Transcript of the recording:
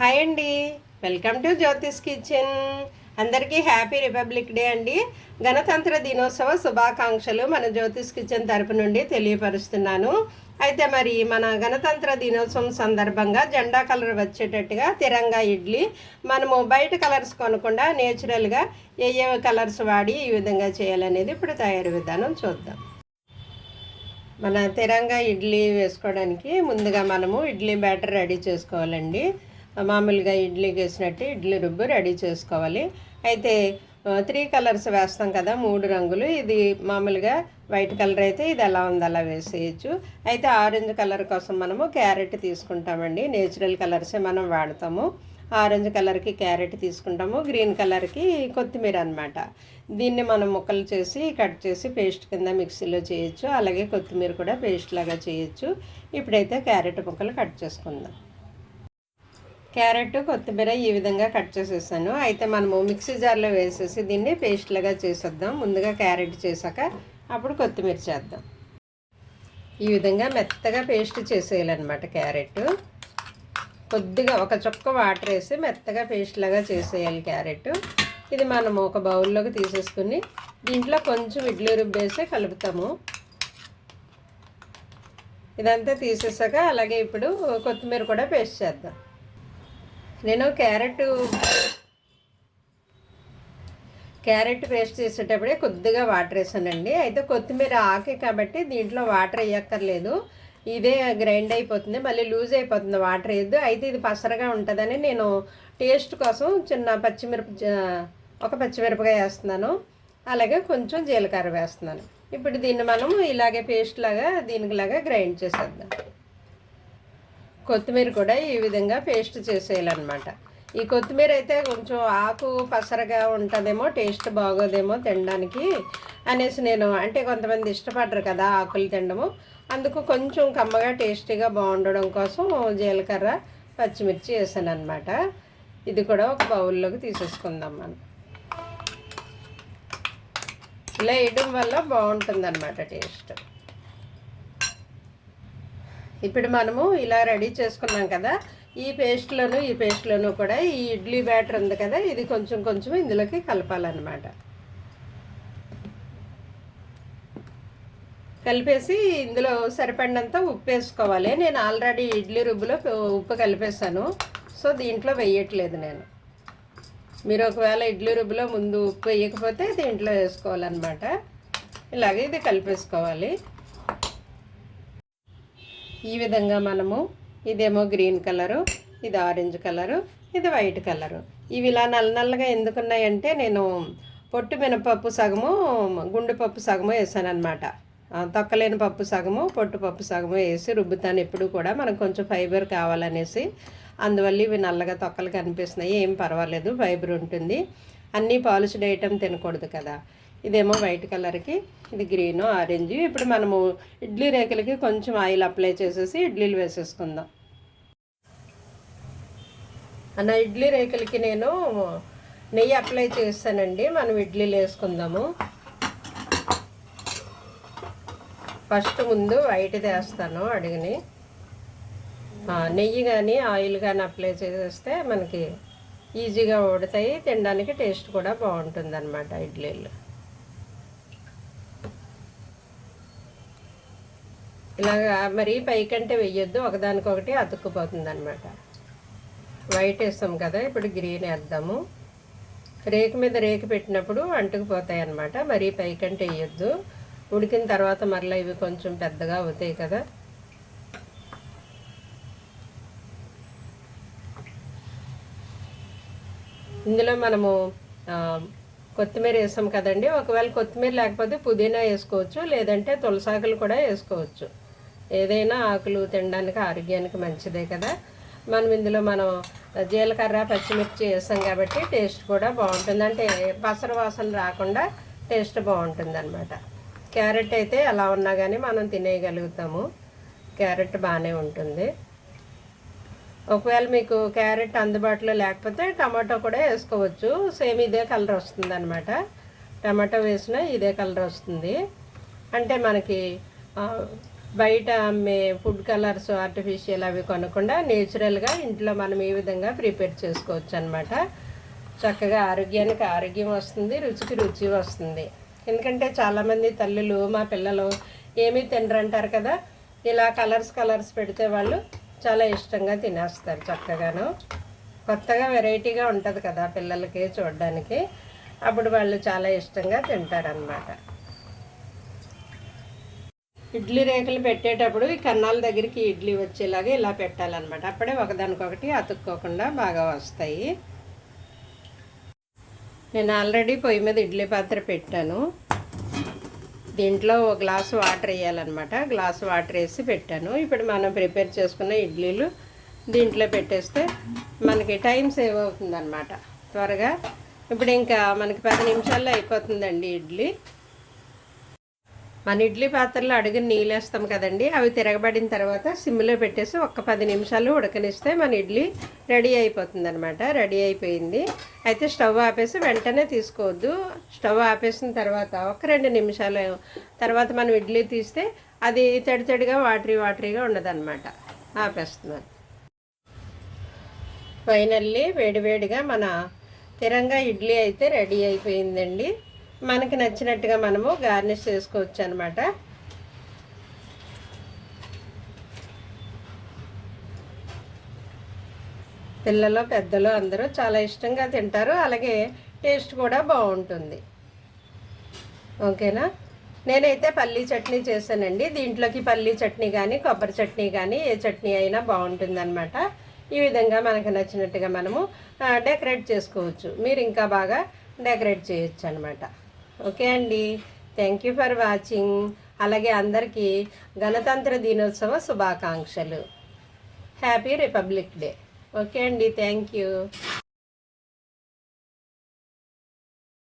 Hi అండి. Welcome to Jyothish kitchen. అందరికీ happy republic day అండి. గణతంత్ర దినోత్సవ శుభాకాంక్షలు మన జ్యోతిష్ కిచెన్ తరపు నుండి తెలియపరుస్తున్నాను. అయితే మరి మన గణతంత్ర దినోత్సవం సందర్భంగా జెండా కలర్ వచ్చేటట్టుగా తిరంగా ఇడ్లీ మనము బయట కలర్స్ కొనకుండా నేచురల్గా ఏ ఏ కలర్స్ వాడి ఈ విధంగా చేయాలనేది ఇప్పుడు తయారీ విధానం చూద్దాం. మన తిరంగా ఇడ్లీ వేసుకోవడానికి ముందుగా మనము ఇడ్లీ బ్యాటర్ రెడీ చేసుకోవాలండి. మామూలుగా ఇడ్లీకి వేసినట్టు ఇడ్లీ రుబ్బు రెడీ చేసుకోవాలి. అయితే త్రీ కలర్స్ వేస్తాం కదా మూడు రంగులు. ఇది మామూలుగా వైట్ కలర్ అయితే ఇది ఎలా ఉంది అలా వేసేయచ్చు. అయితే ఆరెంజ్ కలర్ కోసం మనము క్యారెట్ తీసుకుంటామండి. నేచురల్ కలర్సే మనం వాడతాము. ఆరెంజ్ కలర్కి క్యారెట్ తీసుకుంటాము. గ్రీన్ కలర్కి కొత్తిమీర అనమాట దీన్ని మనం ముక్కలు చేసి కట్ చేసి పేస్ట్ కింద మిక్సీలో చేయొచ్చు. అలాగే కొత్తిమీర కూడా పేస్ట్ లాగా చేయొచ్చు. ఇప్పుడైతే క్యారెట్ ముక్కలు కట్ చేసుకుందాం. క్యారెట్ కొత్తిమీర ఈ విధంగా కట్ చేసేసాను. అయితే మనము మిక్సీ జార్లో వేసేసి దీన్ని పేస్ట్ లాగా చేసేద్దాం. ముందుగా క్యారెట్ చేశాక అప్పుడు కొత్తిమీర చేద్దాం. ఈ విధంగా మెత్తగా పేస్ట్ చేసేయాలన్నమాట క్యారెట్. కొద్దిగా ఒక చుక్క వాటర్ వేసి మెత్తగా పేస్ట్ లాగా చేసేయాలి క్యారెట్. ఇది మనము ఒక బౌల్లోకి తీసేసుకుని దీంట్లో కొంచెం ఇడ్లీ రుబ్బేసి కలుపుతాము. ఇదంతా తీసేసాక అలాగే ఇప్పుడు కొత్తిమీర కూడా పేస్ట్ చేద్దాం. నేను క్యారెట్ క్యారెట్ పేస్ట్ చేసేటప్పుడే కొద్దిగా వాటర్ వేసానండి. అయితే కొత్తిమీర ఆకే కాబట్టి దీంట్లో వాటర్ వేయక్కర్లేదు. ఇదే గ్రైండ్ అయిపోతుంది. మళ్ళీ లూజ్ అయిపోతుంది వాటర్ వేయద్దు. అయితే ఇది పసరగా ఉంటుందని నేను టేస్ట్ కోసం చిన్న పచ్చిమిరప ఒక పచ్చిమిరపకాయ వేస్తున్నాను. అలాగే కొంచెం జీలకర్ర వేస్తున్నాను. ఇప్పుడు దీన్ని మనం ఇలాగే పేస్ట్ లాగా దీనికిలాగా గ్రైండ్ చేసేద్దాం. కొత్తిమీర కూడా ఈ విధంగా పేస్ట్ చేసేయాలన్నమాట. ఈ కొత్తిమీర అయితే కొంచెం ఆకు పసరగా ఉంటుందేమో టేస్ట్ బాగోదేమో తినడానికి అనేసి నేను అంటే కొంతమంది ఇష్టపడరు కదా ఆకులు తినడము. అందుకు కొంచెం కమ్మగా టేస్టీగా బాగుండడం కోసం జీలకర్ర పచ్చిమిర్చి వేసాను అనమాట ఇది కూడా ఒక బౌల్లోకి తీసేసుకుందాం మనం. ఇలా వేయడం వల్ల బాగుంటుందన్నమాట టేస్ట్. ఇప్పుడు మనము ఇలా రెడీ చేసుకున్నాం కదా. ఈ పేస్ట్లోను ఈ పేస్ట్లోను కూడా ఈ ఇడ్లీ బ్యాటర్ ఉంది కదా. ఇది కొంచెం కొంచెం ఇందులోకి కలపాలన్నమాట. కలిపేసి ఇందులో సరిపడినంత ఉప్పు వేసుకోవాలి. నేను ఆల్రెడీ ఇడ్లీ రుబ్బులో ఉప్పు కలిపేసాను సో దీంట్లో వేయట్లేదు నేను. మీరు ఒకవేళ ఇడ్లీ రుబ్బులో ముందు ఉప్పు వేయకపోతే దీంట్లో వేసుకోవాలన్నమాట. ఇలాగే ఇది కలిపేసుకోవాలి. ఈ విధంగా మనము ఇదేమో గ్రీన్ కలరు ఇది ఆరెంజ్ కలరు ఇది వైట్ కలరు. ఇవి ఇలా నల్ల నల్లగా ఎందుకున్నాయంటే నేను పొట్టు మినపప్పు సగము గుండు పప్పు సగము వేసాను అనమాట తొక్కలేని పప్పు సగము పొట్టు పప్పు సగము వేసి రుబ్బుతాను. ఎప్పుడు కూడా మనకు కొంచెం ఫైబర్ కావాలనేసి. అందువల్ల ఇవి నల్లగా తొక్కలు కనిపిస్తున్నాయి. ఏం పర్వాలేదు ఫైబర్ ఉంటుంది. అన్నీ పాలిష్డ్ ఐటమ్ తినకూడదు కదా. ఇదేమో వైట్ కలర్కి ఇది గ్రీను ఆరెంజ్. ఇప్పుడు మనము ఇడ్లీ రేకులకి కొంచెం ఆయిల్ అప్లై చేసేసి ఇడ్లీలు వేసేసుకుందాం. అన్న ఇడ్లీ రేకులకి నేను నెయ్యి అప్లై చేస్తానండి. మనం ఇడ్లీలు వేసుకుందాము. ఫస్ట్ ముందు వైట్ వేస్తాను అడిగిని. నెయ్యి కానీ ఆయిల్ కానీ అప్లై చేసేస్తే మనకి ఈజీగా ఉడతాయి. తినడానికి టేస్ట్ కూడా బాగుంటుంది అనమాట ఇడ్లీలు. ఇలాగా మరి పైకంటే వేయొద్దు ఒకదానికొకటి అతుక్కుపోతుంది అనమాట వైట్ వేస్తాం కదా ఇప్పుడు గ్రీన్ వేద్దాము. రేకు మీద రేకు పెట్టినప్పుడు అంటుకుపోతాయి అనమాట మరీ పైకంటే వేయొద్దు. ఉడికిన తర్వాత మరలా ఇవి కొంచెం పెద్దగా అవుతాయి కదా. ఇందులో మనము కొత్తిమీర వేస్తాం కదండి. ఒకవేళ కొత్తిమీర లేకపోతే పుదీనా వేసుకోవచ్చు లేదంటే తులసాకులు కూడా వేసుకోవచ్చు. ఏదైనా ఆకులు తినడానికి ఆరోగ్యానికి మంచిదే కదా. మనం ఇందులో మనం జీలకర్ర పచ్చిమిర్చి వేసాం కాబట్టి టేస్ట్ కూడా బాగుంటుంది. అంటే పసర వాసన రాకుండా టేస్ట్ బాగుంటుంది అనమాట క్యారెట్ అయితే ఎలా ఉన్నా కానీ మనం తినేయగలుగుతాము. క్యారెట్ బాగానే ఉంటుంది. ఒకవేళ మీకు క్యారెట్ అందుబాటులో లేకపోతే టమాటో కూడా వేసుకోవచ్చు. సేమ్ ఇదే కలర్ వస్తుంది అనమాట టమాటో వేసినా ఇదే కలర్ వస్తుంది. అంటే మనకి బయట అమ్మే ఫుడ్ కలర్స్ ఆర్టిఫిషియల్ అవి కొనకుండా నేచురల్గా ఇంట్లో మనం ఈ విధంగా ప్రిపేర్ చేసుకోవచ్చు అనమాట చక్కగా ఆరోగ్యానికి ఆరోగ్యం వస్తుంది రుచికి రుచి వస్తుంది. ఎందుకంటే చాలామంది తల్లులు మా పిల్లలు ఏమీ తినరంటారు కదా ఇలా కలర్స్ కలర్స్ పెడితే వాళ్ళు చాలా ఇష్టంగా తినేస్తారు చక్కగాను. కొత్తగా వెరైటీగా ఉంటుంది కదా పిల్లలకి చూడడానికి. అప్పుడు వాళ్ళు చాలా ఇష్టంగా తింటారనమాట ఇడ్లీ రేకులు పెట్టేటప్పుడు ఈ కన్నాల దగ్గరికి ఇడ్లీ వచ్చేలాగా ఇలా పెట్టాలన్నమాట. అప్పుడే ఒకదానికొకటి అతుక్కోకుండా బాగా వస్తాయి. నేను ఆల్రెడీ పొయ్యి మీద ఇడ్లీ పాత్ర పెట్టాను. దీంట్లో ఒక గ్లాసు వాటర్ వేయాలన్నమాట. గ్లాసు వాటర్ వేసి పెట్టాను. ఇప్పుడు మనం ప్రిపేర్ చేసుకున్న ఇడ్లీలు దీంట్లో పెట్టేస్తే మనకి టైం సేవ్ అవుతుందన్నమాట. త్వరగా. ఇప్పుడు ఇంకా మనకి పది నిమిషాల్లో అయిపోతుందండి ఇడ్లీ. మన ఇడ్లీ పాత్రలో అడుగు నీళ్ళు వేస్తాం కదండి అవి తిరగబడిన తర్వాత సిమ్లో పెట్టేసి ఒక్క పది నిమిషాలు ఉడకనిస్తే మన ఇడ్లీ రెడీ అయిపోతుంది అనమాట రెడీ అయిపోయింది. అయితే స్టవ్ ఆపేసి వెంటనే తీసుకోవద్దు. స్టవ్ ఆపేసిన తర్వాత ఒక రెండు నిమిషాలు తర్వాత మనం ఇడ్లీ తీస్తే అది తడి తడిగా వాటరీ వాటరీగా ఉండదన్నమాట ఆపేస్తున్నాను ఫైనల్లీ వేడివేడిగా మన తిరంగా ఇడ్లీ అయితే రెడీ అయిపోయిందండి. మనకి నచ్చినట్టుగా మనము గార్నిష్ చేసుకోవచ్చు అనమాట పిల్లలు పెద్దలు అందరూ చాలా ఇష్టంగా తింటారు. అలాగే టేస్ట్ కూడా బాగుంటుంది. ఓకేనా? నేనైతే పల్లీ చట్నీ చేశానండి. దీంట్లోకి పల్లీ చట్నీ కానీ కొబ్బరి చట్నీ కానీ ఏ చట్నీ అయినా బాగుంటుందనమాట ఈ విధంగా మనకు నచ్చినట్టుగా మనము డెకరేట్ చేసుకోవచ్చు. మీరు ఇంకా బాగా డెకరేట్ చేయొచ్చు అనమాట ఓకే అండి. థ్యాంక్ యూ ఫర్ వాచింగ్ అలాగే అందరికీ గణతంత్ర దినోత్సవ శుభాకాంక్షలు. హ్యాపీ రిపబ్లిక్ డే ఓకే అండి. Thank you